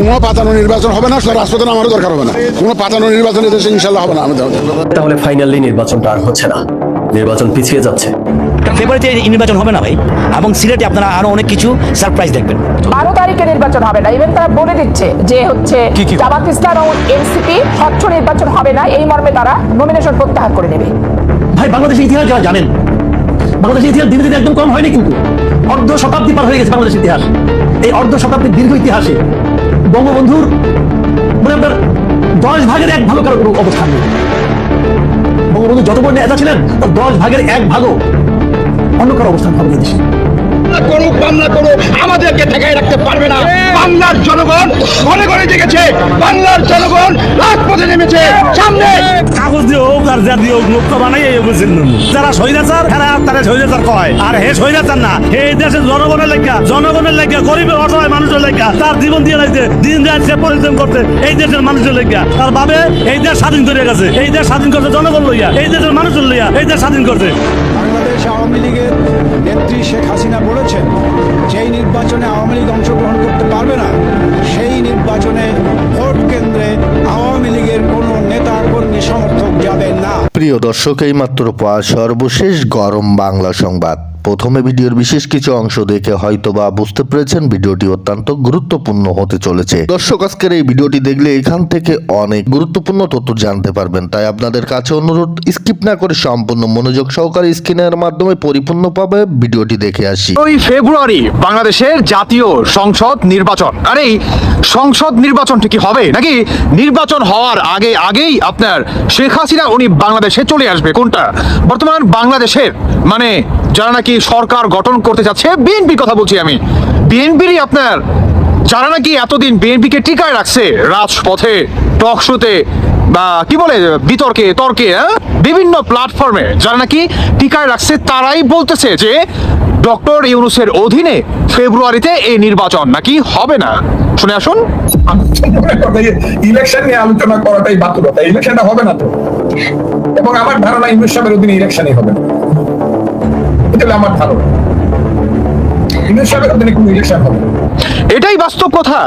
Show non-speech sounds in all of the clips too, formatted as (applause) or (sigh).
কোনো পাতানো নির্বাচন হবে না রাষ্ট্রপ্রধান আমারও দরকার হবে না। কোনো পাতানো নির্বাচন এদেশে ইনশাল্লাহ হবে না আমি তাহলে ফাইনালি নির্বাচনটা আর হচ্ছে না। নির্বাচন পিছিয়ে যাচ্ছে। ফেব্রুয়ারিতে নির্বাচন হবে না ভাই? এবং সিলেটে আপনারা আরও অনেক কিছু সারপ্রাইজ দেখবেন। বারো তারিখে নির্বাচন হবে না ইভেন তারা বলে দিচ্ছে যে হচ্ছে? জামাত ইসলাম ও এনসিপি স্বচ্ছ নির্বাচন হবে না এই মর্মে তারা নমিনেশন প্রত্যাহার করে নেবে। ভাই বাংলাদেশের ইতিহাস যারা জানেন বাংলাদেশের ইতিহাস দিনে দিনে একদম কম হয়নি কিন্তু। অর্ধ শতাব্দী পার হয়ে গেছে বাংলাদেশের ইতিহাস। এই অর্ধ শতাব্দীর দীর্ঘ ইতিহাসে বঙ্গবন্ধুর মানে আপনার দশ ভাগের এক ভালো কারও অবস্থান নেই। বঙ্গবন্ধু যত বড় নেতা ছিলেন, তার দশ ভাগের এক ভাগও অন্য কারও অবস্থান হবে দেশে। করুক, বাংলা করুক, আমাদেরকে ঠেকাই রাখতে পারবে না। বাংলার জনগণ ঘরে ঘরে জেগেছে বাংলার জনগণ রাজপথে নেমেছে। সামনে! কাগজ দিয়ে হোক আর যা দিয়ে হোক, লোক বানাই এই বুঝছেন যারা স্বৈরাচার, তারা তারা স্বৈরাচার কয়। আর হে স্বৈরাচার না, হে দেশের জনগণের লেখা জনগণের লেখা গরিবের অসহায় মানুষের লেখা তার জীবন দিয়ে লাগছে, দিন রাত সে পরিশ্রম করতে এই দেশের মানুষের লেখা তার ভাবে এই দেশ স্বাধীন করে গেছে, এই দেশ স্বাধীন করছে জনগণ লইয়া, এই দেশের মানুষের লইয়া এই দেশ স্বাধীন করছে। আওয়ামী লীগের নেত্রী শেখ হাসিনা বলেছেন, যেই নির্বাচনে আওয়ামী লীগ অংশগ্রহণ করতে পারবে না, সেই নির্বাচনে ভোট কেন্দ্রে আওয়ামী লীগের কোনো নেতা কর্মী সমর্থক যাবে না। প্রিয় দর্শক এই মাত্র পাওয়া সর্বশেষ গরম বাংলা সংবাদ। প্রথমে ভিডিওর বিশেষ কিছু অংশ দেখে হয়তোবা বুঝতে পেরেছেন, ভিডিওটি অত্যন্ত গুরুত্বপূর্ণ হতে চলেছে। দর্শক, আজকের এই ভিডিওটি দেখলে এখান থেকে অনেক গুরুত্বপূর্ণ তথ্য জানতে পারবেন। তাই আপনাদের কাছে অনুরোধ, স্কিপ না করে সম্পূর্ণ মনোযোগ সহকারে স্ক্রিনের মাধ্যমে পরিপূর্ণভাবে ভিডিওটি দেখে আসি। ওই ফেব্রুয়ারি বাংলাদেশের জাতীয় সংসদ নির্বাচন। আর, সংসদ নির্বাচনটি কি হবে? নাকি নির্বাচন হওয়ার আগে আগেই আপনার শেখ হাসিনা, উনি বাংলাদেশে চলে আসবে। কোনটা? বর্তমান বাংলাদেশের মানে যারা নাকি সরকার গঠন করতে যাচ্ছে বিএনপি কথা বলছি আমি। বিএনপিরই আপনার, যারা নাকি এতদিন বিএনপিকে টিকায় রাখছে, রাজপথে, টক শোতে, বা কি বলে, বিতর্কে, তর্কে? বিভিন্ন প্ল্যাটফর্মে যারা নাকি টিকায় রাখছে, তারাই বলতেছে যে, ডক্টর ইউনুসের অধীনে ফেব্রুয়ারিতে এই নির্বাচন নাকি হবে না। শুনে আসুন। ইলেকশন নিয়ে আলোচনা করাটাই বাতুরতা ইলেকশনটা হবে না তো। এবং আমার ধারণা ইউনুস সাহেবের অধীনে ইলেকশনই হবে এটা হলো আমার ধারণা। ইউনুস সাহেবের অধীনে কোনো ইলেকশন হবে এটাই বাস্তব কথা।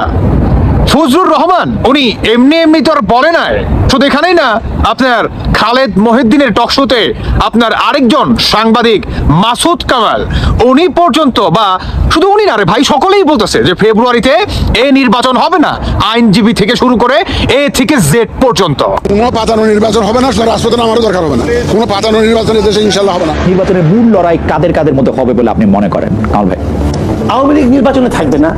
ফজলুর রহমান উনি এমনি এমনি তো আর বলে নাই। শুধু এখানেই না আপনার খালেদ মহিদ্দিনের টকশোতে আপনার আরেকজন সাংবাদিক মাসুদ কামাল উনি পর্যন্ত বা শুধু উনি না রে ভাই সকলেই বলতেছে যে ফেব্রুয়ারিতে এই নির্বাচন হবে না আইনজীবী থেকে শুরু করে এ থেকে জেড পর্যন্ত। কোনো পাতানো নির্বাচন হবে না রাষ্ট্রপ্রধান আমারও দরকার হবে না। কোনো পাতানো নির্বাচন এদেশে ইনশাল্লাহ হবে না। নির্বাচনের মূল লড়াই কাদের কাদের মধ্যে হবে বলে আপনি মনে করেন? কামাল ভাই। আওয়ামী লীগ নির্বাচনে থাকবে না,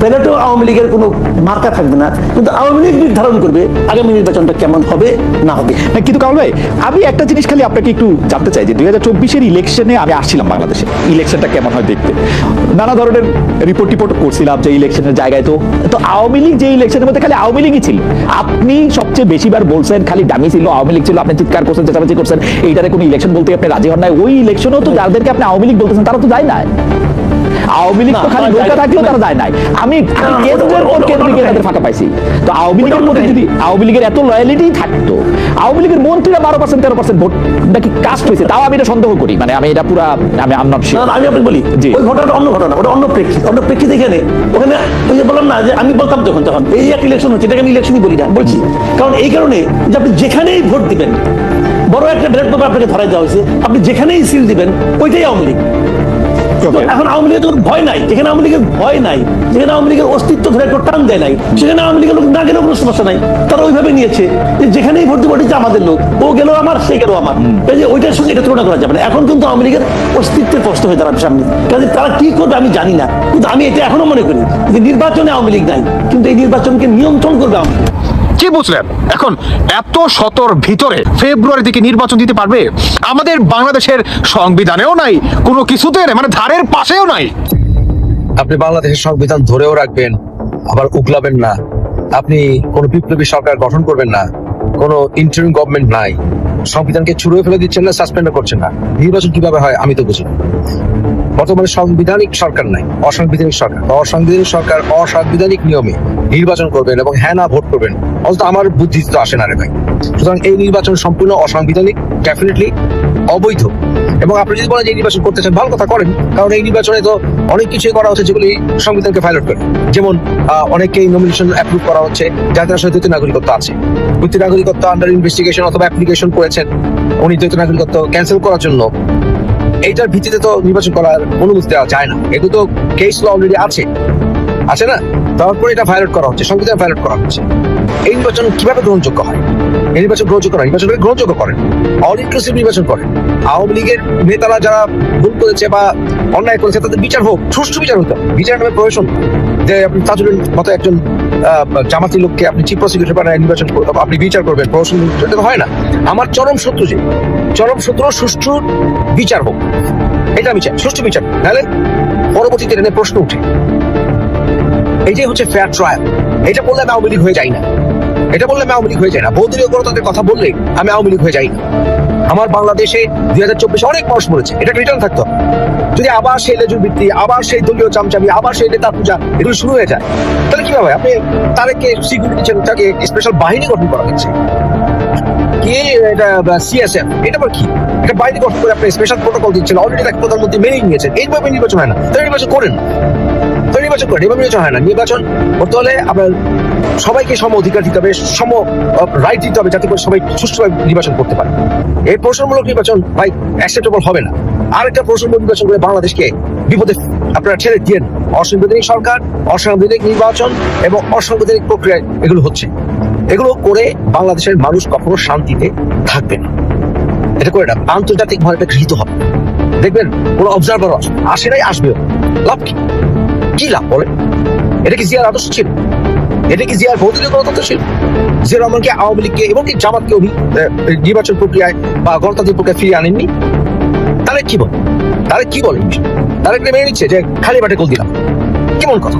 ব্যালটেও আওয়ামী লীগের কোনো মার্কা থাকবে না, কিন্তু আওয়ামী লীগ নির্ধারণ করবে আগামী নির্বাচনটা কেমন হবে, না হবে। কিন্তু কামাল ভাই, আমি একটা জিনিস খালি আপনাকে একটু জানতে চাই যে দুই হাজার চব্বিশের ইলেকশনে আমি আসছিলাম বাংলাদেশে ইলেকশনটা কেমন হয় দেখতে? নানা ধরনের রিপোর্ট টিপোর্ট করছিলাম যে ইলেকশনের জায়গায় তো তো আওয়ামী লীগ যে ইলেকশনের মধ্যে খালি আওয়ামী লীগই ছিল। আপনি সবচেয়ে বেশিবার বলছেন, খালি ডামি ছিল, আওয়ামী লীগ ছিল, আপনি চিৎকার করছেন, চেঁচামেচি করছেন, এইটারে কোনো ইলেকশন বলতে আপনি রাজি হন নাই, ওই ইলেকশনেও তো যাদেরকে আপনি আওয়ামী লীগ বলতেছেন, তারা তো যায় না আওয়ামী লীগ তো খালি নৌকা থাকলেও তারা যায় নাই। আমি কেন্দ্রের পর কেন্দ্রে গিয়ে তাদের ফাঁকা পাইছি। তো আওয়ামী লীগের মধ্যে যদি আওয়ামী লীগের এত লয়ালিটি থাকতো আওয়ামী লীগের মন্ত্রীরা বারো পার্সেন্ট তেরো পার্সেন্ট ভোট নাকি কাস্ট হয়েছে তাও আমি এটা সন্দেহ করি। মানে আমি এটা পুরা আমি আম আপনাকে বলি। ওই ঘটনাটা অন্য ঘটনা ওটা অন্য প্রেক্ষিত অন্য প্রেক্ষিত এখানে ওখানে ওই যে বললাম না যে আমি বলতাম তখন তখন এই এক ইলেকশন হচ্ছে এটাকে আমি ইলেকশনই বলি না বলছি। কারণ এই কারণে যে আপনি যেখানেই ভোট দিবেন বড় একটা ব্যালট পেপার আপনাকে ধরাই দেওয়া হয়েছে আপনি যেখানেই সিল দিবেন ওইটাই আওয়ামী লীগ। এখন আওয়ামী লীগের কোনো ভয় নাই। যেখানে আওয়ামী লীগের ভয় নাই যেখানে আওয়ামী লীগের অস্তিত্ব ধরে একটু টান দেয় নাই সেখানে আওয়ামী লীগের লোক না গেলেও কোনো সমস্যা নাই। তারা ওইভাবে নিয়েছে যে যেখানেই দিব আমাদের লোক। ও গেল আমার সে গেল আমার। এই যে ওইটার সঙ্গে এটা তুলনা করা যাবে না। এখন কিন্তু আওয়ামী লীগের অস্তিত্বের প্রশ্ন হয়ে দাঁড়াবে সামনে। কাজে তারা কি করবে আমি জানি না। কিন্তু আমি এটা এখনও মনে করি যে নির্বাচনে আওয়ামী লীগ নাই। কিন্তু এই নির্বাচনকে নিয়ন্ত্রণ করবে আওয়ামী লীগ। কি বুঝলেন? এখন এত শতর ভিতরে ফেব্রুয়ারি থেকে নির্বাচন দিতে পারবে? আমাদের বাংলাদেশের সংবিধানেও নাই, কোনো কিছুতে নেই মানে ধারের পাশেও নাই। আপনি বাংলাদেশের সংবিধান ধরেও রাখবেন, আবার উগলাবেন না। আপনি কোনো বিপ্লবী সরকার গঠন করবেন না, কোনো ইন্টারিম গভর্নমেন্ট নাই। সংবিধানকে ছুড়ে ফেলে দিচ্ছেন না সাসপেন্ড করছেন না। নির্বাচন কীভাবে হয় আমি তো বুঝি। বর্তমানে সাংবিধানিক সরকার নাই, অসাংবিধানিক সরকার। অসাংবিধানিক সরকার অসাংবিধানিক নিয়মে নির্বাচন করবেন এবং হ্যাঁ না ভোট করবেন, অন্তত আমার বুদ্ধি তো আসে না রে ভাই। সুতরাং এই নির্বাচন সম্পূর্ণ অসাংবিধানিক ডেফিনেটলি অবৈধ। এবং আপনি যদি বলেন যে নির্বাচন করতে চান, ভালো কথা করেন, কারণ এই নির্বাচনে তো অনেক কিছুই করা হচ্ছে যেগুলি সংবিধানকে ভায়োলেট করে। যেমন অনেকেই নমিনেশন অ্যাপ্রুভ করা হচ্ছে, যাদের আসলে দ্বৈত নাগরিকত্ব আছে। দ্বৈত নাগরিকত্ব আন্ডার ইনভেস্টিগেশন অথবা অ্যাপ্লিকেশন করেছেন, উনি দ্বৈত নাগরিকত্ব ক্যান্সেল করার জন্য এইটার ভিত্তিতে তো নির্বাচন করার অনুমতি দেওয়া যায় না। এগুলো তো কেস ল অলরেডি আছে। আছে না? তারপরে এটা ভায়োলেট করা হচ্ছে, সংবিধান ভায়োলেট করা হচ্ছে। এই নির্বাচন কীভাবে গ্রহণযোগ্য হয়? এই নির্বাচন গ্রহণযোগ্য নয় নির্বাচন গ্রহণযোগ্য করেন অল ইনক্লুসিভ নির্বাচন করেন আওয়ামী লীগের নেতারা যারা ভুল করেছে বা অন্যায় করেছে, তাদের বিচার হোক, সুষ্ঠু বিচার হতো বিচার নামে প্রয়োজন যে আপনি তাজুলের মতো একজন জামাতি লোককে আপনি চিফ প্রসিকিউটর বানায় নির্বাচন আপনি বিচার করবেন তো হয় না। আমার চরম শত্রু যে। চরম শত্রু সুষ্ঠু বিচার হোক। এটা আমি চাই, সুষ্ঠু বিচার। নাহলে পরবর্তীতে এটা নিয়ে প্রশ্ন উঠে। এইটাই হচ্ছে ফেয়ার ট্রায়াল এটা বললে আমি আওয়ামী লীগ হয়ে যাই না। এটা বললে আমি আওয়ামী লীগ হয়ে যাই না। বহুদলীয় গণতন্ত্রের কথা বললে আমি আওয়ামী লীগ হয়ে যাই না। আমার বাংলাদেশে দুই হাজার চব্বিশে অনেক মানুষ মরেছে। এটা রিটার্ন থাকতো যদি আবার সেই লেজুর বৃত্তি, আবার সেই দলীয় চামচামি, আবার সেই নেতা পূজা, এগুলো শুরু হয়ে যায়, তাহলে কি হবে আপনি তাদেরকে সিকিউরিটি দিচ্ছেন তাকে স্পেশাল বাহিনী গঠন করা হচ্ছে। কি এটা সিএসএফ এটা আবার কি? এটা বাহিনী গঠন করে আপনি স্পেশাল প্রোটোকল দিচ্ছেন। অলরেডি তাকে প্রধানমন্ত্রী মেনে নিয়েছেন। এইভাবে নির্বাচন হয় না। তাহলে নির্বাচন করেন। না। তো নির্বাচন করেন। এভাবে নির্বাচন হয় না। নির্বাচন করতে হলে আপনার সবাইকে সম অধিকার দিতে হবে, সম রাইট দিতে হবে, যাতে করে সবাই সুষ্ঠুভাবে নির্বাচন করতে পারে। এই প্রশ্নমূলক নির্বাচন ভাই অ্যাকসেপ্টেবল হবে না। আরেকটা প্রশ্নমূলক নির্বাচন করে বাংলাদেশকে বিপদে আপনারা ছেড়ে দিয়েন। অসাংবিধানিক সরকার, অসাংবিধানিক নির্বাচন এবং অসাংবিধানিক প্রক্রিয়া এগুলো হচ্ছে। এগুলো করে বাংলাদেশের মানুষ কখনো শান্তিতে থাকবে না। এটা করে আন্তর্জাতিক ভাবে গৃহীত হবে। দেখবেন, কোনো অবজারভার আসে নাই, আসবেও লাভ কি? কি লাভ বলে এটা কি জিয়ার আদর্শ ছিল? এটা কি জিয়ার ভৌতিক গণতন্ত্র ছিল? জিয়া রহমানকে, আওয়ামী লীগকে এবং কি জামাতকে উনি নির্বাচন প্রক্রিয়ায় বা গণতান্ত্রিক প্রক্রিয়া ফিরিয়ে আনেননি? তাহলে কি বলে? তাহলে কি বলে? তারা এটা মেনে নিচ্ছে যে খালি বাটে গোল দিলাম। কেমন কথা।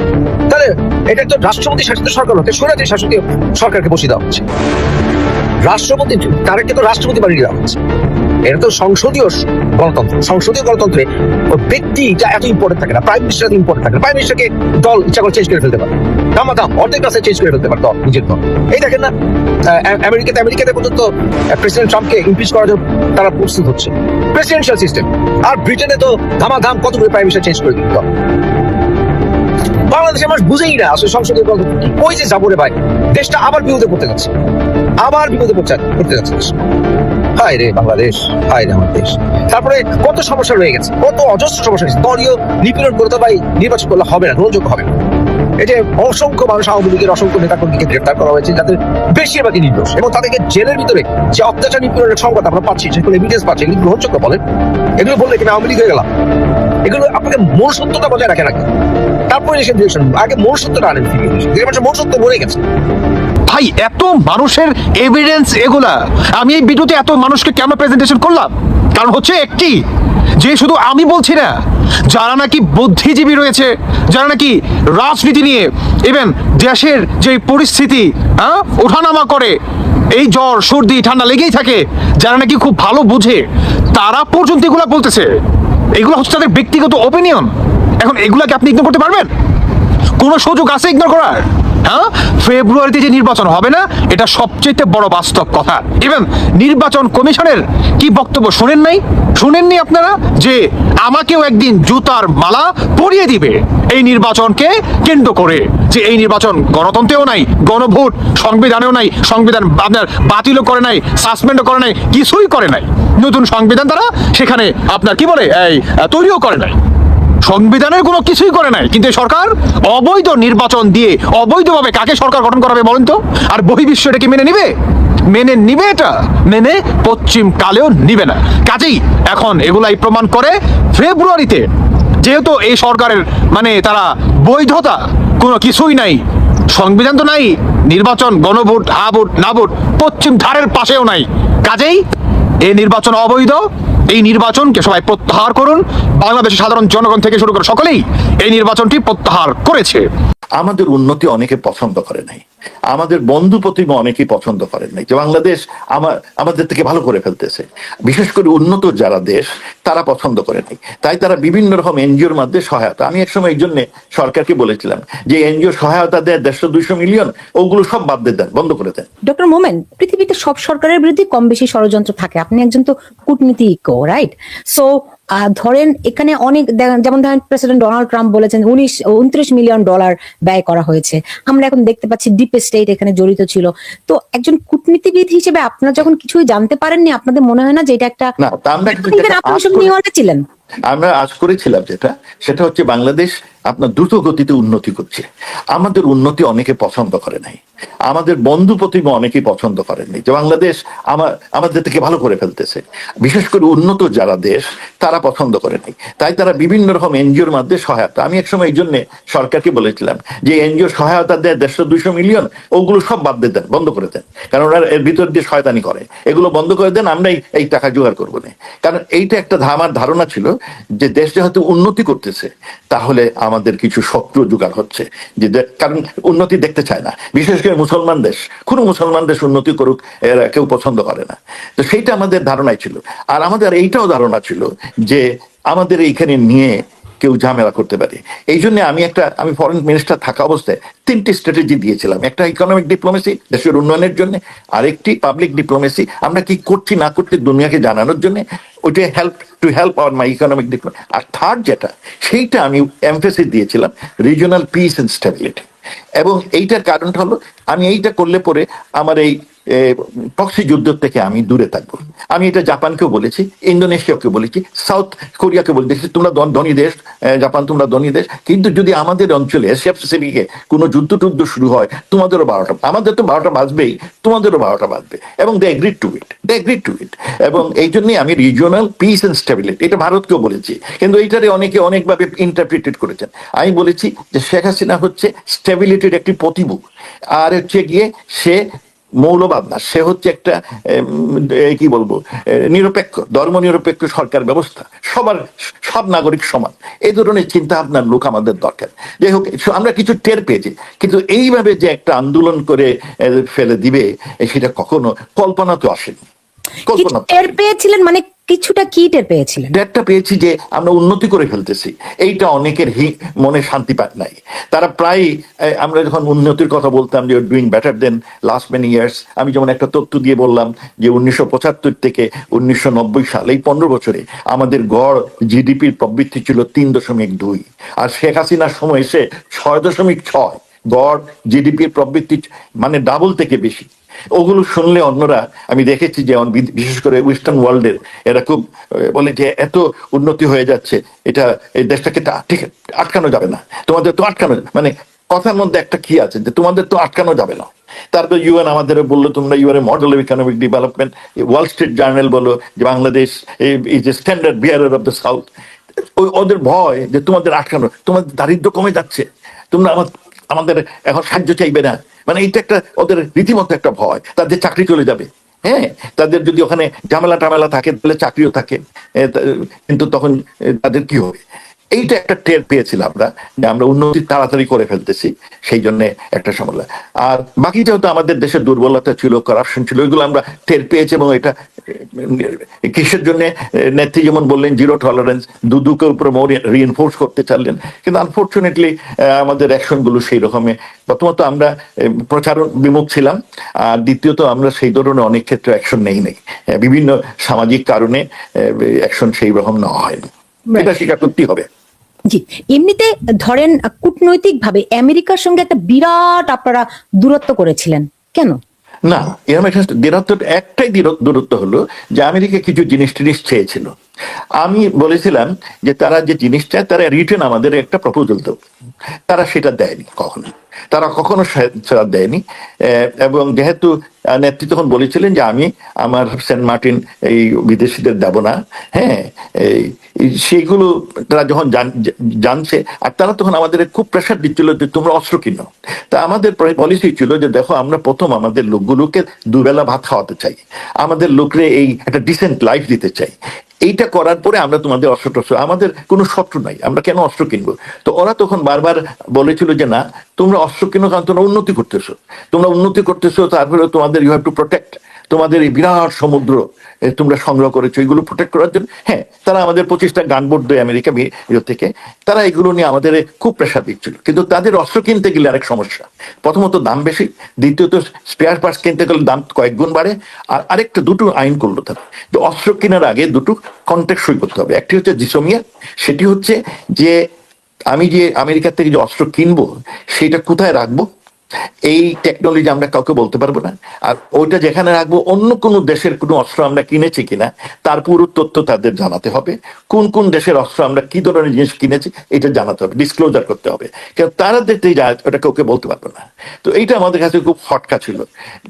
তাহলে এটা তো রাষ্ট্রপতি শাসিত সরকার হতে স্বৈরাচারী শাসकीय সরকারকে বসিয়ে দেওয়া হচ্ছে। রাষ্ট্রপতি তাদেরকে তো রাষ্ট্রপতি বানিয়ে দেওয়া হচ্ছে। এটা তো সংসদীয় গণতন্ত্র। সংসদীয় গণতন্ত্রে ব্যক্তিটা এত ইম্পর্টেন্ট থাকে না প্রাইম মিনিস্টার এত ইম্পর্টেন্ট থাকে প্রাইম মিনিস্টারকে দল ইচ্ছা করে চেঞ্জ করে ফেলতে পারে। দাম অর্ধেক কাছে চেঞ্জ করে ফেলতে পারে দল, নিজের দল। এই দেখেন না আমেরিকাতে আমেরিকাতে পর্যন্ত প্রেসিডেন্ট ট্রাম্পকে করার জন্য তারা প্রস্তুত হচ্ছে। প্রেসিডেন্সিয়াল সিস্টেম আর ব্রিটেনে তো ধামাধাম কতগুলো প্রাইম মিনিস্টার চেঞ্জ করে দল। বাংলাদেশের মানুষ বুঝেই না আসলে সংসদীয় গণতন্ত্র কি। কই যে যাব রে ভাই, দেশটা আবার বিপদে পড়তে যাচ্ছে। আবার বিপদে পড়তে যাচ্ছে দেশ। হায় রে বাংলাদেশ, হায় রে আমার দেশ। তারপরে কত সমস্যা রয়ে গেছে, কত অজস্র সমস্যা রয়েছে। দলীয় নিপীড়ন ভাই নির্বাচন করলে হবে না, গ্রহণযোগ্য হবে না। অসংখ্য মানুষ আওয়ামী লীগের, অসংখ্য নেতাকর্মীকে গ্রেফতার করা হয়েছে, যাদের বেশিরভাগই নির্দোষ এবং তাদেরকে জেলের ভিতরে যে অত্যাচার নিপীড়নের সংবাদ আমরা পাচ্ছি সেগুলো এভিডেন্স পাচ্ছি, এগুলো গ্রহণযোগ্য বলেন? এগুলো বললে কিনা আওয়ামী লীগ হয়ে গেলাম? এগুলো আপনাকে মূল সত্যতা বজায় রাখে নাকি? তারপরে ডিরেকশন আগে সত্যটা আনেন ফিরিয়ে যে মানুষের সত্য মরে গেছে ভাই, এত মানুষের এভিডেন্স এগুলা, আমি এই ভিডিওতে এত মানুষকে কেন প্রেজেন্টেশন করলাম? কারণ হচ্ছে একটি, যে শুধু আমি বলছি না, যারা নাকি বুদ্ধিজীবী রয়েছে, যারা নাকি রাজনীতি নিয়ে ইভেন দেশের যে পরিস্থিতি হ্যাঁ ওঠানামা করে, এই জ্বর, সর্দি, ঠান্ডা লেগেই থাকে, যারা নাকি খুব ভালো বুঝে, তারা পর্যন্ত এগুলা বলতেছে। এগুলো হচ্ছে তাদের ব্যক্তিগত ওপিনিয়ন এখন এগুলাকে আপনি ইগনোর করতে পারবেন? কোনো সুযোগ আছে ইগনোর করার? হ্যাঁ? ফেব্রুয়ারিতে যে নির্বাচন হবে না, এটা সবচেয়ে বড় বাস্তব কথা। ইভেন নির্বাচন কমিশনের কি বক্তব্য শুনেন নাই? শুনেননি আপনারা যে আমাকেও একদিন জুতার মালা পরিয়ে দিবে এই নির্বাচনকে কেন্দ্র করে? যে এই নির্বাচন গণতন্ত্রেও নাই, গণভোট সংবিধানেও নাই, সংবিধান আপনার বাতিলও করে নাই সাসপেন্ডও করে নাই, কিছুই করে নাই। নতুন সংবিধান তারা সেখানে আপনার কি বলে, এই, তৈরিও করে নাই। সংবিধানের কোনো কিছুই করে নাই। কিন্তু সরকার অবৈধ নির্বাচন দিয়ে অবৈধভাবে কাকে সরকার গঠন করাবে বলেন তো? আর বহির্বিশ্ব এটাকে মেনে নিবে? মেনে নিবে এটা? মেনে পশ্চিম কালেও নিবে না। কাজেই এখন এগুলাই প্রমাণ করে ফেব্রুয়ারিতে যেহেতু এই সরকারের মানে তারা বৈধতা কোনো কিছুই নাই, সংবিধান তো নাই, নির্বাচন, গণভোট হা ভোট না ভোট পশ্চিম ধারের পাশেও নাই। কাজেই এই নির্বাচন অবৈধ এই নির্বাচনকে সবাই প্রত্যাহার করুন। বাংলাদেশের সাধারণ জনগণ থেকে শুরু করে সকলেই এই নির্বাচনটি প্রত্যাহার করেছে। আমাদের উন্নতি অনেকে পছন্দ করে নাই। আমাদের বন্ধু প্রতিমা অনেকেই পছন্দ করেন নাই। যে বাংলাদেশ আমার আমাদের থেকে ভালো করে ফেলতেছে। বিশেষ করে উন্নত যারা দেশ, তারা পছন্দ করে নাই। তাই তারা বিভিন্ন রকম এনজিওর মাধ্যমে সহায়তা। আমি একসময় এই জন্য সরকারকে বলেছিলাম যে এনজিও সহায়তা দেয় দেড়শো, দুইশো মিলিয়ন, ওগুলো সব বাদ দিয়ে দেন, বন্ধ করে দেন। ডক্টর মোমেন, পৃথিবীতে সব সরকারের বিরুদ্ধে কম বেশি ষড়যন্ত্র থাকে। আপনি একজন তো কূটনীতিজ্ঞ রাইট সো ধরেন এখানে অনেক যেমন ধরেন প্রেসিডেন্ট ডোনাল্ড ট্রাম্প বলেছেন উনিশ উনত্রিশ মিলিয়ন ডলার ব্যয় করা হয়েছে। আমরা এখন দেখতে পাচ্ছি ডিপ স্টেট এখানে জড়িত ছিল। তো একজন কূটনীতিবিদ হিসেবে আপনারা যখন কিছুই জানতে পারেননি আপনাদের মনে হয় না যে এটা একটা ছিলেন। আমরা আজ করেছিলাম যেটা, সেটা হচ্ছে বাংলাদেশ আপনার দ্রুত গতিতে উন্নতি করছে। আমাদের উন্নতি অনেকে পছন্দ করে নাই। আমাদের বন্ধু প্রতিমা অনেকেই পছন্দ করেননি যে বাংলাদেশ আমার, আমাদের থেকে ভালো করে ফেলতেছে। বিশেষ করে উন্নত যারা দেশ, তারা পছন্দ করেনি তাই তারা বিভিন্ন রকম এনজিওর মাধ্যমে সহায়তা। আমি একসময় এই জন্য সরকারকে বলেছিলাম যে এনজিও সহায়তা দেয় দেড়শো, দুইশো মিলিয়ন, ওগুলো সব বাদ দিয়ে দেন, বন্ধ করে দেন। কারণ ওরা এর ভিতর দিয়ে শয়তানি করে। এগুলো বন্ধ করে দেন আমরা এই- টাকা জোগাড় করব না। কারণ এইটা একটা আমার ধারণা ছিল যে দেশ যেহেতু উন্নতি করতেছে, তাহলে আমাদের কিছু শত্রু জোগাড় হচ্ছে। যে কারণ উন্নতি দেখতে চায় না। বিশেষ করে মুসলমান দেশ। কোনো মুসলমান দেশ উন্নতি করুক, এরা কেউ পছন্দ করে না। তো সেইটা আমাদের ধারণাই ছিল। আর আমাদের এইটাও ধারণা ছিল যে আমাদের এইখানে নিয়ে কেউ ঝামেলা করতে পারে। এই জন্য আমি একটা, আমি ফরেন মিনিস্টার থাকা অবস্থায় তিনটি স্ট্র্যাটেজি দিয়েছিলাম। একটা ইকোনমিক ডিপ্লোমেসি দেশের উন্নয়নের জন্য, আরেকটি পাবলিক ডিপ্লোমেসি আমরা কি করছি, না করছি দুনিয়াকে জানানোর জন্য, ওইটা help to help our my economic diplomacy R third যেটা, সেইটা আমি এমফেসিস দিয়েছিলাম রিজনাল পিস এন্ড স্টেবিলিটি এবং এইটার কারণটা হলো, আমি এইটা করলে পরে আমার এই প্রক্সি যুদ্ধ থেকে আমি দূরে থাকব। আমি এটা জাপানকেও বলেছি ইন্দোনেশিয়াকে বলেছি, সাউথ কোরিয়াকে বলে দেখছি তোমরা ধন- দেশ জাপান তোমরা ধনী দেশ, কিন্তু যদি আমাদের অঞ্চলে এশিয়া প্যাসিফিকে কোনো যুদ্ধ টুদ্ধ শুরু হয়, তোমাদেরও বারোটা, আমাদের তো বারোটা বাজবেই, তোমাদেরও বারোটা বাজবে, এবং they agreed to eat they agreed to eat এবং এই জন্যই আমি রিজিওনাল পিস এন্ড স্টেবিলিটি এটা ভারতকেও বলেছি, কিন্তু এইটারে অনেকে অনেকভাবে ইন্টারপ্রিটেড করেছেন। আমি বলেছি যে শেখ হাসিনা হচ্ছে স্টেবিলিটির একটি প্রতিভূ, আর হচ্ছে গিয়ে সে মৌলবাদ না সে হচ্ছে একটা কি বলব নিরপেক্ষ ধর্ম নিরপেক্ষ সরকার ব্যবস্থা সবার সব নাগরিক সমান। এই ধরনের চিন্তা ভাবনার লোক আমাদের দরকার। যাই হোক আমরা কিছু টের পেয়েছি কিন্তু এইভাবে যে একটা আন্দোলন করে ফেলে দিবে সেটা কখনো কল্পনা তো আসেনি। কল্পনা টের পেয়েছিলেন মানে কিছুটা কি টের পেয়েছিলেন। একটা পেয়েছি যে আমরা উন্নতি করে ফেলতেছি। এইটা অনেকের হি- মনে শান্তি পায় নাই। তারা প্রায় আমরা যখন উন্নতির কথা বলতাম যে doing better than last many years আমি যেমন একটা তথ্য দিয়ে বললাম যে উনিশশো পঁচাত্তর থেকে উনিশশো নব্বই সাল, এই পনেরো বছরে আমাদের গড় জিডিপির প্রবৃদ্ধি ছিল তিন দশমিক দুই। আর শেখ হাসিনার সময় এসে ছয় দশমিক ছয়। গড় জিডিপির প্রবৃত্তি মানে ডাবল থেকে বেশি। ওগুলো শুনলে অন্যরা, আমি দেখেছি যে বিশেষ করে ওয়েস্টার্ন ওয়ার্ল্ডের এরা খুব বলে যে এত উন্নতি হয়ে যাচ্ছে, এটা এই দেশটাকে ঠিক আটকানো যাবে না। তোমাদের তো আটকানো মানে কথার মধ্যে একটা কি আছে যে তোমাদের তো আটকানো যাবে না। তারপর ইউএন আমাদের বলল, তোমরা UN model of economic development Wall Street Journal বলো, যে বাংলাদেশ এই যে standard bearer of the south ওই ওদের ভয় যে তোমাদের আটকানো, তোমাদের দারিদ্র কমে যাচ্ছে। তোমরা আমার আমাদের এখন সাহায্য চাইবে না। মানে এইটা একটা ওদের রীতিমতো একটা ভয়। তাদের চাকরি চলে যাবে। হ্যাঁ? তাদের যদি ওখানে ঝামেলা টামেলা থাকে, তাহলে চাকরিও থাকে। কিন্তু তখন তাদের কি হবে? এইটা একটা টের পেয়েছিলাম আমরা যে আমরা উন্নতি তাড়াতাড়ি করে ফেলতেছি সেই জন্য একটা সমস্যা। আর বাকি যেহেতু আমাদের দেশের দুর্বলতা ছিল করাপশন ছিল এগুলো আমরা টের পেয়েছি এবং এটা কিসের জন্য? নেত্রী যেমন বললেন জিরো টলারেন্স দুদুকে উপরে রিএনফোর্স করতে চাইলেন। কিন্তু আনফর্চুনেটলি আমাদের অ্যাকশনগুলো সেই রকমের প্রথমত আমরা এ, প্রচারণ বিমুখ ছিলাম আর দ্বিতীয়ত আমরা সেই ধরনের অনেক ক্ষেত্রে অ্যাকশন নেই নেই। বিভিন্ন সামাজিক কারণে অ্যাকশন সেই রকম নেওয়া হয়নি। এটা স্বীকার করতেই হবে। জি এমনিতে ধরেন কূটনৈতিক ভাবে আমেরিকার সঙ্গে একটা বিরাট আপনারা দূরত্ব করেছিলেন কেন? না এরকম একটা দূরত্ব একটাই দূর- দূরত্ব হলো যে আমেরিকা কিছু জিনিস টিনিস চেয়েছিল আমি বলেছিলাম যে তারা যে জিনিসটা, তারা রিটার্ন আমাদের একটা প্রপোজাল দেব। তারা সেটা দেয়নি কখনো। তারা কখনো সেটা দেয়নি। এবং যেহেতু নেত্রী তখন বলেছিলেন যে আমি আমার সেন্ট মার্টিন এই বিদেশিদের দেব না হ্যাঁ সেইগুলো তারা যখন জান- জানছে, আর তারা তখন আমাদের খুব প্রেশার দিচ্ছিল যে তোমরা অস্ত্র কিনো। তা আমাদের পলিসি ছিল যে দেখো, আমরা প্রথম আমাদের লোকগুলোকে দুবেলা ভাত খাওয়াতে চাই। আমাদের লোকরে এই একটা ডিসেন্ট লাইফ দিতে চাই। এইটা করার পরে আমরা তোমাদের অস্ত্র টস্ত্র আমাদের কোনো শত্রু নাই, আমরা কেন অস্ত্র কিনবো? তো ওরা তখন বারবার বলেছিল যে, না, তোমরা অস্ত্র কিনো কারণ তোমরা উন্নতি করতেছো। তোমরা উন্নতি করতেছো, তারপরে তোমাদের ইউ হ্যাভ টু প্রোটেক্ট তোমাদের এই বিরাট সমুদ্র তোমরা সংগ্রহ করেছ, এগুলো প্রোটেক্ট করার জন্য। হ্যাঁ তারা আমাদের পঁচিশটা গানবোর্ড দেয় আমেরিকা ইয়ে থেকে। তারা এগুলো নিয়ে আমাদের খুব প্রেশার দিচ্ছিল। কিন্তু তাদের অস্ত্র কিনতে গেলে আরেক সমস্যা। প্রথমত দাম বেশি, দ্বিতীয়ত স্পেয়ার পার্টস কিনতে গেলে দাম কয়েক গুণ বাড়ে, আর আরেকটা দুটো আইন করল তারা। যে অস্ত্র কেনার আগে দুটো কন্ট্যাক্ট সই করতে হবে। একটি হচ্ছে জিসোমিয়া, সেটি হচ্ছে যে আমি যে আমেরিকা থেকে যে অস্ত্র কিনবো, সেটা কোথায় রাখব এই টেকনোলজি আমরা কাউকে বলতে পারব না। আর ওইটা যেখানে রাখব, অন্য কোনো দেশের কোনো অস্ত্র আমরা কিনেছি কিনা, তার পুরো তথ্য তাদের জানাতে হবে। কোন কোন দেশের অস্ত্র আমরা কি ধরনের জিনিস কিনেছি, এটা জানাতে হবে ডিসক্লোজার করতে হবে। কারণ তারা দেখতে ওটা কাউকে বলতে পারব না। তো এইটা আমাদের কাছে খুব ফটকা ছিল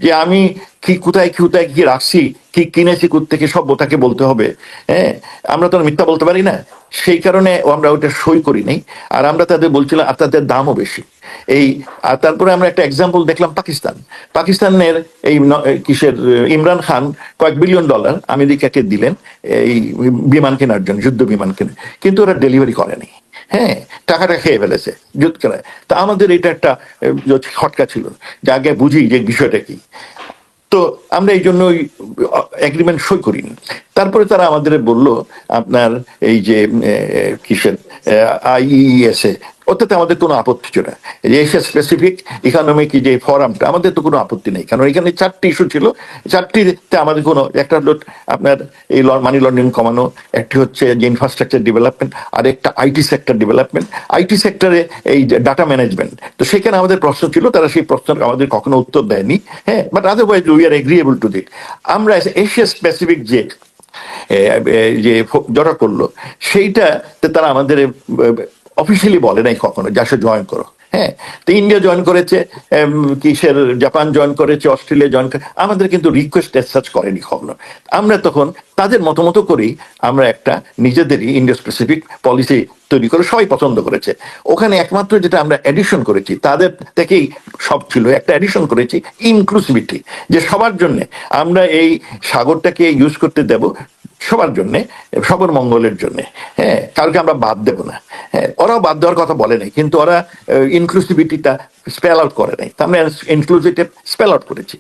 যে আমি কি কোথায় কি কোথায়, কি রাখছি, কি কিনেছি থেকে তাকে বলতে হবে। হ্যাঁ আমরা তো মিথ্যা বলতে পারি না। সেই কারণে আমরা ওটা সই করি নাই। আর আমরা তাদের বলছিলাম, আর তাদের দামও বেশি। এই, আর তারপরে আমরা একটা এক্সাম্পল দেখলাম পাকিস্তান। পাকিস্তানের এই কিসের ইমরান খান কয়েক বিলিয়ন ডলার আমেরিকাকে দিলেন এই বিমান কেনার জন্য, যুদ্ধ বিমান কেনে। কিন্তু ওরা ডেলিভারি করেনি। হ্যাঁ টাকাটা খেয়ে ফেলেছে, যুদ্ধ করে। তা আমাদের এটা একটা খটকা ছিল। যে আগে বুঝি যে বিষয়টা কি। তো আমরা এই জন্য ওই এগ্রিমেন্ট সই করিনি। তারপরে তারা আমাদের বলল, আপনার এই যে কিসের আইইএস এ ওটাতে আমাদের কোনো আপত্তি ছিল না। যে এশিয়া স্পেসিফিক ইকোনমিক যে ফোরামটা আমাদের তো কোনো আপত্তি নেই। কারণ এখানে চারটি ইস্যু ছিল। চারটিতে আমাদের কোনো একটা হলো আপনার এই মানি লন্ডারিং কমানো, একটি হচ্ছে যে ইনফ্রাস্ট্রাকচার ডেভেলপমেন্ট আর একটা আইটি সেক্টর ডেভেলপমেন্ট আইটি সেক্টরে এই ডাটা ম্যানেজমেন্ট তো সেখানে আমাদের প্রশ্ন ছিল, তারা সেই প্রশ্নের আমাদের কখনো উত্তর দেয়নি। হ্যাঁ but otherwise we are agreeable to that আমরা এশিয়া স্পেসিফিক যে যে জড়া করল, সেইটাতে তারা আমাদের অফিসিয়ালি বলে নাই কখনো, যা সে জয়েন করো হ্যাঁ তো ইন্ডিয়া জয়েন করেছে কিসের জাপান জয়েন করেছে অস্ট্রেলিয়া জয়েন করে আমাদের কিন্তু রিকোয়েস্ট সার্চ করেনি কখনো। আমরা তখন তাদের মতো মতো করেই আমরা একটা নিজেদেরই ইন্ডিয়া স্পেসিফিক পলিসি তৈরি করে সবাই পছন্দ করেছে। ওখানে একমাত্র যেটা আমরা এডিশন করেছি, তাদের থেকেই সব ছিল, একটা এডিশন করেছি ইনক্লুসিভিটি যে সবার জন্য আমরা এই সাগরটাকে ইউজ করতে দেব সবার জন্যে, সবার মঙ্গলের জন্য। হ্যাঁ কাউকে আমরা বাদ দেব না। হ্যাঁ ওরাও বাদ দেওয়ার কথা বলে নাই, কিন্তু ওরা ইনক্লুসিভিটিটা স্পেল আউট করে নাই। আমরা ইনক্লুসিভ স্পেল আউট করেছি।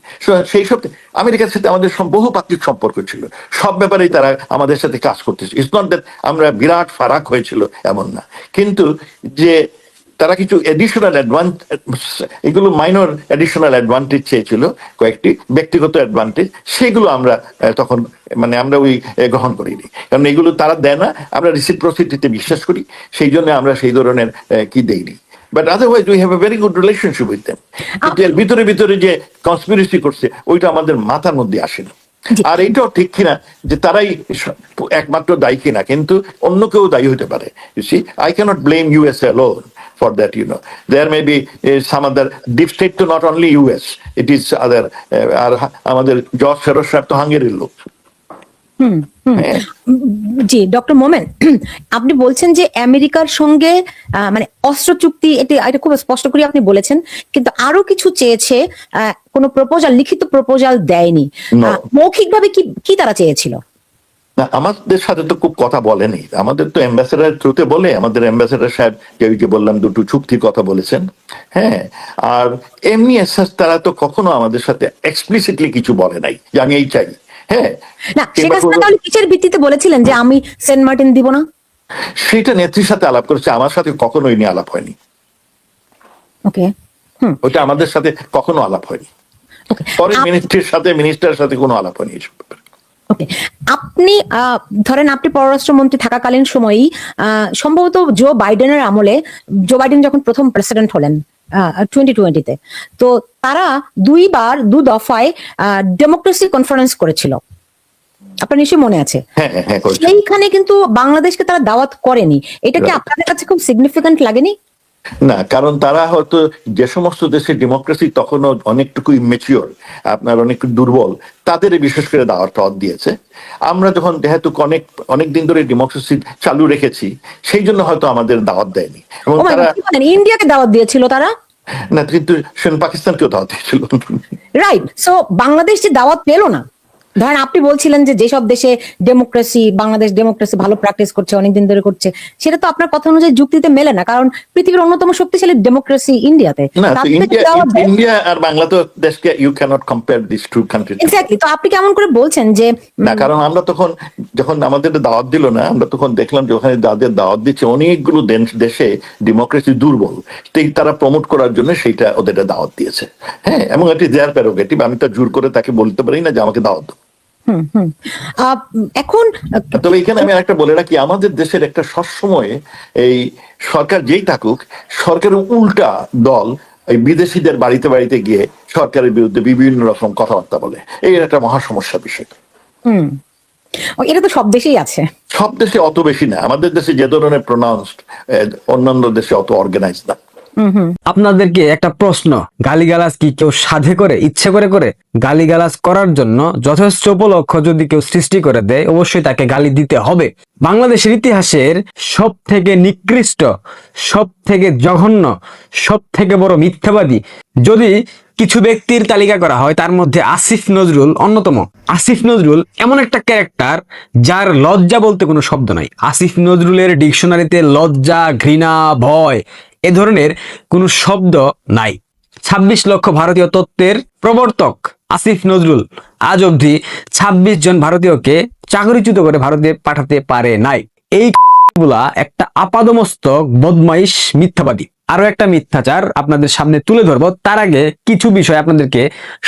সেই সব, আমেরিকার সাথে আমাদের বহু পাত্রিক সম্পর্ক ছিল। সব ব্যাপারেই তারা আমাদের সাথে কাজ করতেছে ইটস নট দ্যাট আমরা বিরাট ফারাক হয়েছিল, এমন না। কিন্তু যে তারা কিছু এডিশনাল অ্যাডভান্স এগুলো মাইনর এডিশনাল অ্যাডভান্টেজ চেয়েছিল কয়েকটি ব্যক্তিগত অ্যাডভান্টেজ সেগুলো আমরা তখন মানে আমরা ওই গ্রহণ করিনি। কারণ এগুলো তারা দেয় না আমরা রিসিপ্রসিটিতে বিশ্বাস করি সেই জন্য আমরা সেই ধরনের কি দেইনি। But otherwise we have a very good relationship with them কিন্তু এর ভিতরে ভিতরে যে কনস্পিরেসি করছে ওইটা আমাদের মাথার মধ্যে আসে না। আর এইটাও ঠিক কিনা যে তারাই একমাত্র দায়ী কিনা কিন্তু অন্য কেউ দায়ী হতে পারে। You see I cannot blame US alone for that, you know. There may be uh, some other deep state to not only US, it is other, uh, আর আমাদের জর্জ ফেরোজ সাহেব তো হাঙ্গেরির লোক। হ্যাঁ। জি ডক্টর মোমেন (clears throat) আপনি বলছেন যে আমেরিকার সঙ্গে মানে অস্ত্র চুক্তি এটি এটা খুব স্পষ্ট করে আপনি বলেছেন কিন্তু আরও কিছু চেয়েছে কোনো প্রপোজাল লিখিত প্রপোজাল দেয়নি। মৌখিকভাবে কি কি তারা চেয়েছিল? না আমাদের সাথে তো খুব কথা বলেনি। আমাদের তো অ্যাম্বাসেডার থ্রুতে বলে আমাদের অ্যাম্বাসেডার সাহেব যে বললাম দুটো চুক্তির কথা বলেছেন হ্যাঁ? আর এমনি এসাস তারা তো কখনো আমাদের সাথে এক্সপ্লিসিটলি কিছু বলে নাই যে আমি এই চাই হ্যাঁ? না শেখ হাসিনা তাহলে কিসের ভিত্তিতে বলেছিলেন যে আমি সেন্ট মার্টিন দিব না? সেটা নেত্রীর সাথে আলাপ করেছে আমার সাথে কখনোই নিয়ে আলাপ হয়নি। ওকে ওটা আমাদের সাথে কখনো আলাপ হয়নি। পরে মিনিস্ট্রির সাথে মিনিস্টারের সাথে কোনো আলাপ হয়নি এসব ব্যাপারে। ওকে আপনি আহ, ধরেন আপনি পররাষ্ট্রমন্ত্রী থাকাকালীন সময়ই আহ, সম্ভবত জো বাইডেনের আমলে জো বাইডেন যখন প্রথম প্রেসিডেন্ট হলেন টোয়েন্টি টোয়েন্টিতে তো তারা দুইবার দু দফায় ডেমোক্রেসি কনফারেন্স করেছিল। আপনার নিশ্চয়ই মনে আছে। হ্যাঁ হ্যাঁ, হ্যাঁ। সেইখানে কিন্তু বাংলাদেশকে তারা দাওয়াত করেনি। এটা কি আপনাদের কাছে খুব সিগনিফিকেন্ট লাগেনি? না কারণ তারা হয়তো যে সমস্ত দেশের ডেমোক্রেসি তখনও অনেকটুকু ইমেচিওর আপনার অনেক দুর্বল তাদের বিশেষ করে দাওয়ার টাওয়ার দিয়েছে। আমরা যখন যেহেতু অনেক অনেক দিন ধরে ডেমোক্রেসি চালু রেখেছি সেই জন্য হয়তো আমাদের দাওয়াত দেয়নি। এবং তারা ইন্ডিয়াকে দাওয়াত দিয়েছিল তারা? না কিন্তু পাকিস্তানকেও দাওয়াত দিয়েছিল। রাইট সো বাংলাদেশ যে দাওয়াত পেল না ধরেন আপনি বলছিলেন যে যেসব দেশে ডেমোক্রেসি বাংলাদেশ ডেমোক্রেসি ভালো প্র্যাকটিস করছে অনেকদিন ধরে করছে সেটা তো আপনার কথা অনুযায়ী যুক্তিতে মেলে না কারণ পৃথিবীর অন্যতম শক্তিশালী ডেমোক্রেসি ইন্ডিয়াতে ইন্ডিয়া আর বাংলাদেশকে you cannot compare this two country exactly তো আপনি কেমন করে বলছেন যে না কারণ আমরা তখন যখন আমাদের দাওয়াত দিল না আমরা তখন দেখলাম যে ওখানে যাদের দাওয়াত দিচ্ছে অনেকগুলো দেশে ডেমোক্রেসি দুর্বল তাই তারা প্রমোট করার জন্য সেইটা ওদের দাওয়াত দিয়েছে। হ্যাঁ এবং এটি দেয়ার প্যারোগেটিভ আমি তো জোর করে তাকে বলতে পারি না যে আমাকে দাওয়াত এখন তবে এখানে আমি একটা বলে রাখি আমাদের দেশের একটা সবসময় এই সরকার যেই থাকুক সরকারের উল্টা দল এই বিদেশিদের বাড়িতে বাড়িতে গিয়ে সরকারের বিরুদ্ধে বিভিন্ন রকম কথাবার্তা বলে। এই একটা মহা সমস্যা বিষয়। হুম। এটা তো সব দেশেই আছে। সব দেশে অত বেশি না। আমাদের দেশে যে ধরনের প্রোনাউন্সড অন্যান্য দেশে অত অর্গানাইজ না। আপনাদেরকে একটা প্রশ্ন, গালিগালাজ কি কেউ সাধে করে, ইচ্ছে করে করে? গালিগালাজ করার জন্য যথেষ্ট উপলক্ষ যদি কেউ সৃষ্টি করে দেয়, অবশ্যই তাকে গালি দিতে হবে। বাংলাদেশের ইতিহাসের সব থেকে নিকৃষ্ট সব থেকে জঘন্য সব থেকে বড় মিথ্যাবাদী যদি কিছু ব্যক্তির তালিকা করা হয়, তার মধ্যে আসিফ নজরুল অন্যতম। আসিফ নজরুল এমন একটা ক্যারেক্টার যার লজ্জা বলতে কোনো শব্দ নাই। আসিফ নজরুলের ডিকশনারিতে লজ্জা, ঘৃণা, ভয় এ ধরনের কোনো শব্দ নাই। ছাব্বিশ লক্ষ ভারতীয় তত্ত্বের প্রবর্তক আসিফ নজরুল আজ অবধি ছাব্বিশ জন ভারতীয়কে চাকরিচ্যুত করে ভারতে পাঠাতে পারে নাই। এই গুলা একটা আপাদমস্তক, বদমাইশ, মিথ্যাবাদী। আরও একটা মিথ্যাচার আপনাদের সামনে তুলে ধরবো, তার আগে কিছু বিষয় আপনাদেরকে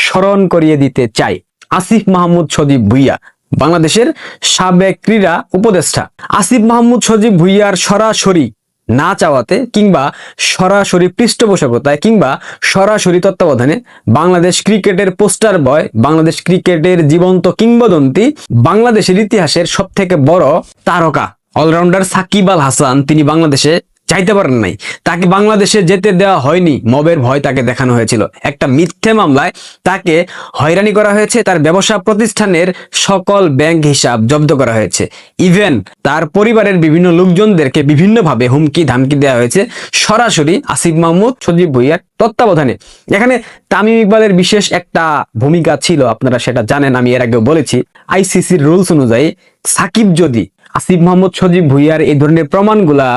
স্মরণ করিয়ে দিতে চাই। আসিফ মাহমুদ সজীব ভুইয়া, বাংলাদেশের সাবেক ক্রীড়া উপদেষ্টা। আসিফ মাহমুদ সজীব ভুইয়ার সরাসরি না চাওয়াতে কিংবা সরাসরি পৃষ্ঠপোষকতায় কিংবা সরাসরি তত্ত্বাবধানে বাংলাদেশ ক্রিকেটের পোস্টার বয়, বাংলাদেশ ক্রিকেটের জীবন্ত কিংবদন্তি, বাংলাদেশের ইতিহাসের সবথেকে বড় তারকা। অলরাউন্ডার সাকিব আল হাসান, তিনি বাংলাদেশে চাইতে পারেন নাই। তাকে বাংলাদেশে যেতে দেওয়া হয়নি। মবের ভয় তাকে দেখানো হয়েছিল। একটা মিথ্যে মামলায় তাকে হয়রানি করা হয়েছে। তার ব্যবসা প্রতিষ্ঠানের সকল ব্যাংক হিসাব জব্দ করা হয়েছে। ইভেন তার পরিবারের বিভিন্ন লোকজনদেরকে বিভিন্নভাবে হুমকি ধামকি দেওয়া হয়েছে। সরাসরি আসিফ মাহমুদ, সজীব ভুইয়ার তত্ত্বাবধানে। এখানে তামিম ইকবালের বিশেষ একটা ভূমিকা ছিল, আপনারা সেটা জানেন, আমি এর আগেও বলেছি। আইসিসির রুলস অনুযায়ী সাকিব যদি, আসিফ মোহাম্মদ সজীব ভুইয়ার এই ধরনের প্রমাণগুলা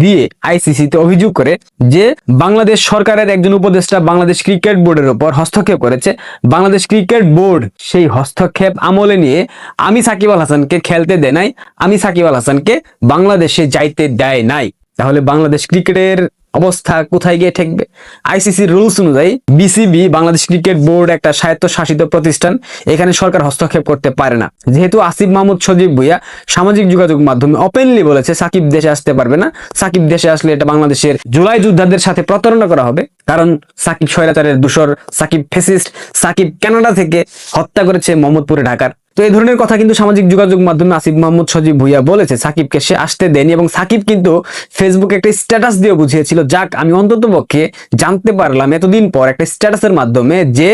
দিয়ে আইসিসিতে অভিযোগ করে যে বাংলাদেশ সরকারের একজন উপদেষ্টা বাংলাদেশ ক্রিকেট বোর্ডের উপর হস্তক্ষেপ করেছে। বাংলাদেশ ক্রিকেট বোর্ড সেই হস্তক্ষেপ আমলে নিয়ে আমি সাকিব আল হাসানকে খেলতে দেয় নাই, আমি সাকিব আল হাসানকে বাংলাদেশে যাইতে দেয় নাই। তাহলে বাংলাদেশ ক্রিকেটের অবস্থা কোথায় গিয়ে ঠেকবে? আইসিসির রুলস অনুযায়ী বিসিবি বাংলাদেশ ক্রিকেট বোর্ড একটা স্বায়ত্তশাসিত প্রতিষ্ঠান, এখানে সরকার হস্তক্ষেপ করতে পারে না। যেহেতু আসিফ মাহমুদ, সজীব ভুইয়া সামাজিক যোগাযোগ মাধ্যমে ওপেনলি বলেছে, সাকিব দেশে আসতে পারবে না। সাকিব দেশে আসলে এটা বাংলাদেশের জুলাই যোদ্ধাদের সাথে প্রতারণা করা হবে। কারণ সাকিব স্বৈরাচারের দূষর, সাকিব ফেসিস্ট, সাকিব কানাডা থেকে হত্যা করেছে মোহাম্মদপুরে, ঢাকার। তো এই ধরনের কথা কিন্তু সামাজিক যোগাযোগ মাধ্যমে আসিফ মোহাম্মদ সজীব ভুইয়া বলেছে, সাকিবকে সে আসতে দেয়নি এবং সাকিব কিন্তু ফেসবুকে একটা স্ট্যাটাস দিয়ে বুঝিয়েছিল, যাক, আমি অন্তত পক্ষে জানতে পারলাম এতদিন পর একটা স্ট্যাটাসের মাধ্যমে যে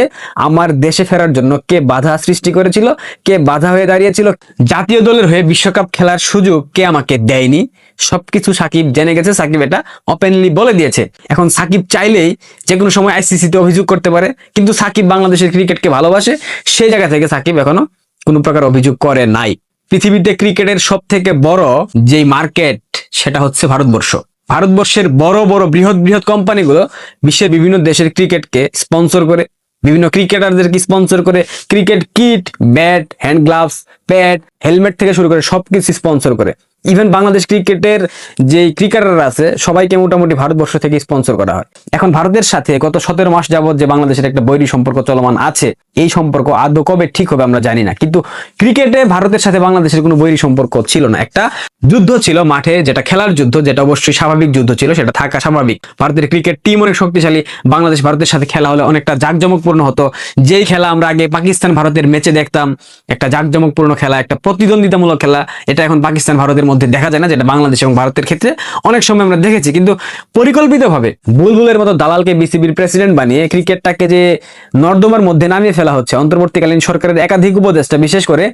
আমার দেশে ফেরার জন্য কে বাধা সৃষ্টি করেছিল, কে বাধা হয়ে দাঁড়িয়েছিল। জাতীয় দলের হয়ে বিশ্বকাপ খেলার সুযোগ কে আমাকে দেয়নি? সবকিছু সাকিব জেনে গেছে, সাকিব এটা ওপেনলি বলে দিয়েছে। এখন সাকিব চাইলেই যে কোনো সময় আইসিসিতে অভিযোগ করতে পারে, কিন্তু সাকিব বাংলাদেশের ক্রিকেটকে ভালোবাসে, সেই জায়গা থেকে সাকিব এখনও কোনো প্রকার অভিযোগ করে নাই। পৃথিবীতে ক্রিকেটের সব থেকে বড় যে মার্কেট, সেটা হচ্ছে ভারতবর্ষ। ভারতবর্ষের বড় বড়, বৃহৎ বৃহৎ কোম্পানিগুলো বিশ্বের বিভিন্ন দেশের ক্রিকেটকে স্পন্সর করে, বিভিন্ন ক্রিকেটারদেরকে স্পন্সর করে cricket kit, bat, hand gloves, pad, helmet থেকে শুরু করে সবকিছু স্পন্সর করে। ইভেন বাংলাদেশ ক্রিকেটের যে ক্রিকেটাররা আছে, সবাইকে মোটামুটি ভারতবর্ষ থেকে স্পন্সর করা হয়। এখন ভারতের সাথে গত সতেরো মাস যাবত যে বাংলাদেশের একটা বৈরী সম্পর্ক চলমান আছে, এই সম্পর্ক আদৌ কবে ঠিক হবে আমরা জানি না। কিন্তু ক্রিকেটে ভারতের সাথে বাংলাদেশের কোনো বৈরী সম্পর্ক ছিল না। একটা যুদ্ধ ছিল মাঠে, যেটা খেলার যুদ্ধ, যেটা অবশ্যই স্বাভাবিক যুদ্ধ ছিল, সেটা থাকা স্বাভাবিক। ভারতের ক্রিকেট টিম অনেক শক্তিশালী, বাংলাদেশ ভারতের সাথে খেলা হলে অনেকটা জাঁকজমকপূর্ণ হতো। যেই খেলা আমরা আগে পাকিস্তান ভারতের ম্যাচে দেখতাম, একটা জাঁকজমকপূর্ণ খেলা, একটা প্রতিদ্বন্দ্বিতামূলক খেলা, এটা এখন পাকিস্তান ভারতের মধ্যে দেখা যায় না যেটা বাংলাদেশ এবং ভারতের ক্ষেত্রে অনেক সময় আমরা দেখেছি। কিন্তু পরিকল্পিতভাবে বুলবুলের মতো দালালকে বিসিবির প্রেসিডেন্ট বানিয়ে ক্রিকেটটাকে যে নর্দমার মধ্যে নামিয়ে ফেলা হচ্ছে, অন্তর্বর্তীকালীন সরকারের একাধিক উপদেষ্টা, বিশেষ করে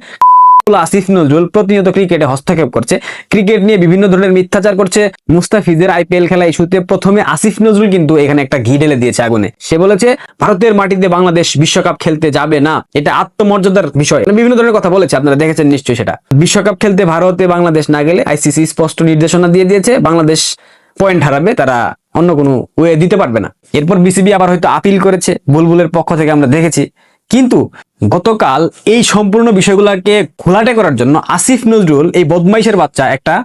আসিফ নজরুল প্রতিনিয়ত ক্রিকেটে হস্তক্ষেপ করছে ক্রিকেট নিয়ে বিভিন্ন ধরনের মিথ্যাচার করছে। মুস্তাফিজের আইপিএল খেলা ইস্যুতে প্রথমে আসিফ নজরুল কিন্তু এখানে একটা ঘি ঢেলে দিয়েছে আগুনে। সে বলেছে, ভারতের মাটিতে বাংলাদেশ বিশ্বকাপ খেলতে যাবে না। এটা আত্মমর্যাদার বিষয়। বিভিন্ন ধরনের কথা বলেছে, আপনারা দেখেছেন নিশ্চয়ই সেটা। বিশ্বকাপ খেলতে ভারতে বাংলাদেশ না গেলে আইসিসি স্পষ্ট নির্দেশনা দিয়ে দিয়েছে, বাংলাদেশ পয়েন্ট হারাবে, তারা অন্য কোনো ওয়ে দিতে পারবে না। এরপর বিসিবি আবার হয়তো আপিল করেছে, বুলবুলের পক্ষ থেকে আমরা দেখেছি। কিন্তু গতকাল এই সম্পূর্ণ বিষয়গুলোকে খোলাটে করার জন্য আসিফ নজরুল, এই বদমাইশের বাচ্চা, একটা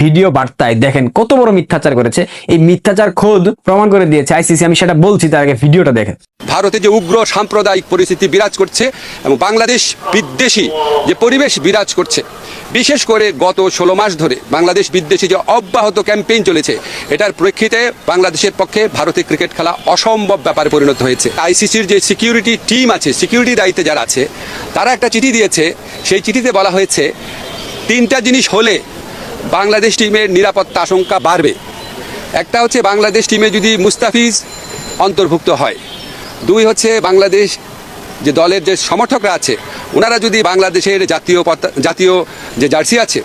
ভিডিও বার্তায় দেখেন কত বড় মিথ্যাচার করেছে। এই মিথ্যাচার খোদ প্রমাণ করে দিয়েছে আইসিসি, আমি সেটা বলছি, তার আগে ভিডিওটা দেখেন। ভারতে যে উগ্র সাম্প্রদায়িক পরিস্থিতি বিরাজ করছে এবং বাংলাদেশ বিদ্বেষী যে পরিবেশ বিরাজ করছে, বিশেষ করে গত ষোলো মাস ধরে বাংলাদেশ বিদ্বেষী যে অব্যাহত ক্যাম্পেইন চলেছে, এটার প্রেক্ষিতে বাংলাদেশের পক্ষে ভারতে ক্রিকেট খেলা অসম্ভব ব্যাপারে পরিণত হয়েছে। আইসিসির যে সিকিউরিটি টিম আছে সিকিউরিটি দায়িত্বে যারা আছে, তারা একটা চিঠি দিয়েছে। সেই চিঠিতে বলা হয়েছে, তিনটা জিনিস হলে বাংলাদেশ টিমের নিরাপত্তা আশঙ্কা বাড়বে। একটা হচ্ছে বাংলাদেশ টিমে যদি মুস্তাফিজ অন্তর্ভুক্ত হয়। দুই হচ্ছে বাংলাদেশ যে দলের যে সমর্থকরা আছে, ওনারা যদি বাংলাদেশের জাতীয় জাতীয় যে জার্সি আছে,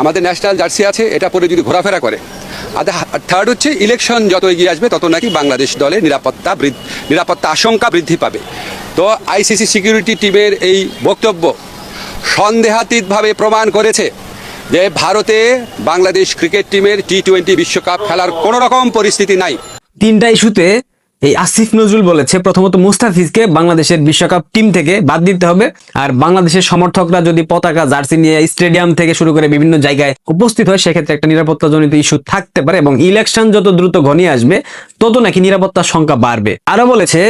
আমাদের ন্যাশনাল জার্সি আছে, এটা পরে যদি ঘোরাফেরা করে আর থার্ড হচ্ছে ইলেকশন যত এগিয়ে আসবে, তত নাকি বাংলাদেশ দলে নিরাপত্তা নিরাপত্তা আশঙ্কা বৃদ্ধি পাবে। তো আইসিসি সিকিউরিটি টিমের এই বক্তব্য সন্দেহাতীতভাবে প্রমাণ করেছে যে ভারতে বাংলাদেশ ক্রিকেট টিমের টি টোয়েন্টি বিশ্বকাপ খেলার কোনো রকম পরিস্থিতি নাই। তিনটা ইস্যুতে এই আসিফ নজরুল বলেছে, প্রথমত মুস্তাফিজকে বাংলাদেশের বিশ্বকাপ টিম থেকে বাদ দিতে হবে। আর বাংলাদেশের সমর্থকরা যদি পতাকা, জার্সি নিয়ে স্টেডিয়াম থেকে শুরু করে বিভিন্ন জায়গায় উপস্থিত হয়, সেক্ষেত্রে একটা নিরাপত্তাজনিত ইস্যু থাকতে পারে এবং ইলেকশন যত দ্রুত ঘনিয়ে আসবে, তত নাকি নিরাপত্তার সংখ্যা বাড়বে। আরও বলেছে,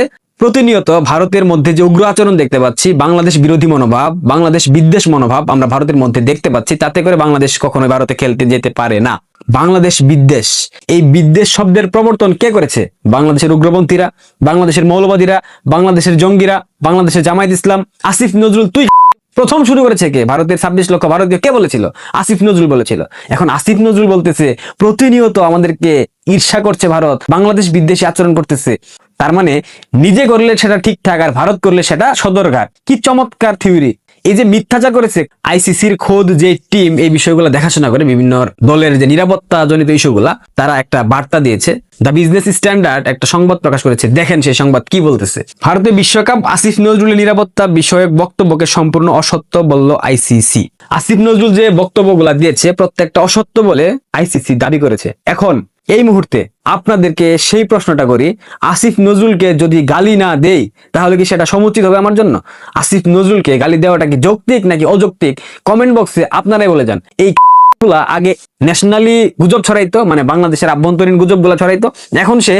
প্রতিনিয়ত ভারতের মধ্যে যে উগ্র আচরণ দেখতে পাচ্ছি, বাংলাদেশ বিরোধী মনোভাব, বাংলাদেশ বিদ্বেষ মনোভাব আমরা ভারতের মধ্যে দেখতে পাচ্ছি, তাতে করে বাংলাদেশ কখনোই ভারতে খেলতে যেতে পারে না। বাংলাদেশ বিদ্বেষ। এই বিদ্বেষ শব্দের প্রবর্তন কে করেছে? বাংলাদেশের উগ্রপন্থীরা, বাংলাদেশের মৌলবাদীরা, বাংলাদেশের জঙ্গিরা, বাংলাদেশের জামায়াত ইসলাম। আসিফ নজরুল, তুই (laughs) প্রথম শুরু করেছে কে? ভারতের ছাব্বিশ লক্ষ ভারতীয় কে বলেছিল? আসিফ নজরুল বলেছিল। এখন আসিফ নজরুল বলতেছে, প্রতিনিয়ত আমাদেরকে ঈর্ষা করছে ভারত, বাংলাদেশ বিদ্বেষী আচরণ করতেছে। তার মানে নিজে করলে সেটা ঠিকঠাক আর ভারত করলে সেটা সদরঘাট। কি চমৎকার থিওরি। এই যে মিথ্যাচার করেছে আইসিসির খোদ যে টিম এই বিষয়গুলো দেখাশোনা করে বিভিন্ন দলের যে নিরাপত্তা জনিত ইস্যুগুলা, তারা একটা বার্তা দিয়েছে। দ্য বিজনেস স্ট্যান্ডার্ড একটা সংবাদ প্রকাশ করেছে। দেখেন সেই সংবাদ কি বলতেছে। ভারতের বিশ্বকাপ আসিফ নজরুলের নিরাপত্তা বিষয়ক বক্তব্যকে সম্পূর্ণ অসত্য বলল আইসিসি। আসিফ নজরুল যে বক্তব্যগুলা দিয়েছে, প্রত্যেকটা অসত্য বলে আইসিসি দাবি করেছে। এখন এই মুহূর্তে আপনাদেরকে সেই প্রশ্নটা করি, আসিফ নজরুলকে যদি গালি না দেই, তাহলে কি সেটা সমুচিত হবে আমার জন্য? আসিফ নজরুলকে গালি দেওয়াটা কি যৌক্তিক নাকি অযৌক্তিক? কমেন্ট বক্সে আপনারাই বলে যান। এই গুলা আগে ন্যাশনালি গুজব ছড়াইতো মানে বাংলাদেশের আভ্যন্তরীণ গুজবগুলা ছড়াইতো। এখন সে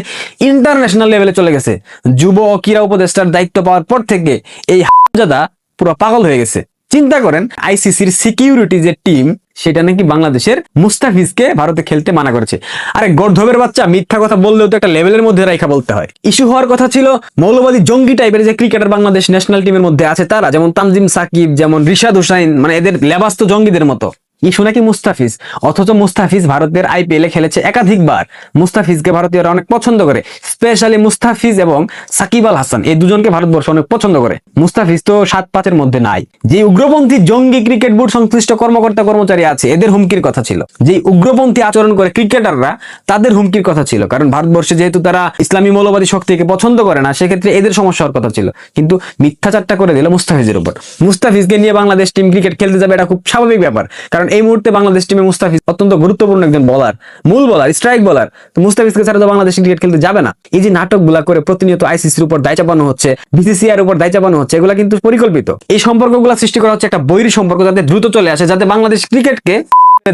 ইন্টারন্যাশনাল লেভেলে চলে গেছে। যুব ও ক্রীড়া উপদেষ্টার দায়িত্ব পাওয়ার পর থেকে এই হাজাদা পুরো পাগল হয়ে গেছে। চিন্তা করেন আইসিসির সিকিউরিটি যে টিম সেটা নাকি বাংলাদেশের মুস্তাফিজকে ভারতে খেলতে মানা করেছে। আরে গর্ধবের বাচ্চা, মিথ্যা কথা বললেও তো একটা লেভেলের মধ্যে রাইখা বলতে হয়। ইস্যু হওয়ার কথা ছিল, মৌলবাদী জঙ্গি টাইপের যে ক্রিকেটার বাংলাদেশ ন্যাশনাল টিমের মধ্যে আছে তারা, যেমন তানজিম সাকিব, যেমন রিশাদ হুসাইন মানে এদের লেবাস তো জঙ্গিদের মতো। ইস্যু নাকি মুস্তাফিজ? অথচ মুস্তাফিজ ভারতের আইপিএল খেলেছে একাধিকবার। মুস্তাফিজকে ভারতীয়রা অনেক পছন্দ করে, স্পেশালি মুস্তাফিজ এবং সাকিব আল হাসান। এই দুজনকে ভারতবর্ষ অনেক পছন্দ করে। মুস্তাফিজ তো সাত পাঁচের মধ্যে নাই। যে উগ্রপন্থী জঙ্গি ক্রিকেট বোর্ড সংশ্লিষ্ট কর্মকর্তা কর্মচারী আছে, এদের হুমকির কথা ছিল। যে উগ্রপন্থী আচরণ করে ক্রিকেটাররা, তাদের হুমকির কথা ছিল। কারণ ভারতবর্ষে যেহেতু তারা ইসলামী মৌলবাদী শক্তিকে পছন্দ করে না, সেক্ষেত্রে এদের সমস্যা হওয়ার কথা ছিল। কিন্তু মিথ্যাচারটা করে দিল মুস্তাফিজের উপর। মুস্তাফিজকে নিয়ে বাংলাদেশ টিম ক্রিকেট খেলতে যাবে এটা খুব স্বাভাবিক ব্যাপার। কারণ এই মুহূর্তে বাংলাদেশ টিমে মুস্তাফিজ অত্যন্ত গুরুত্বপূর্ণ একজন বলার মূল বলার স্ট্রাইক বলার তো মুস্তাফিজকে ছাড়া তো বাংলাদেশ ক্রিকেট খেলতে যাবে না। এই যে নাটকগুলা করে প্রতিনিয়ত আইসিসির উপর দায় চাপানো হচ্ছে বিসিসিআর উপর দায় চাপানো হচ্ছে, এগুলা কিন্তু পরিকল্পিত। এই সম্পর্কগুলো সৃষ্টি করা হচ্ছে একটা বৈরী সম্পর্ক যাতে দ্রুত চলে আসে, যাতে বাংলাদেশ ক্রিকেটকে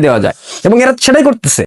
দেওয়া যায়। এবং এরা সেটাই করতেছে।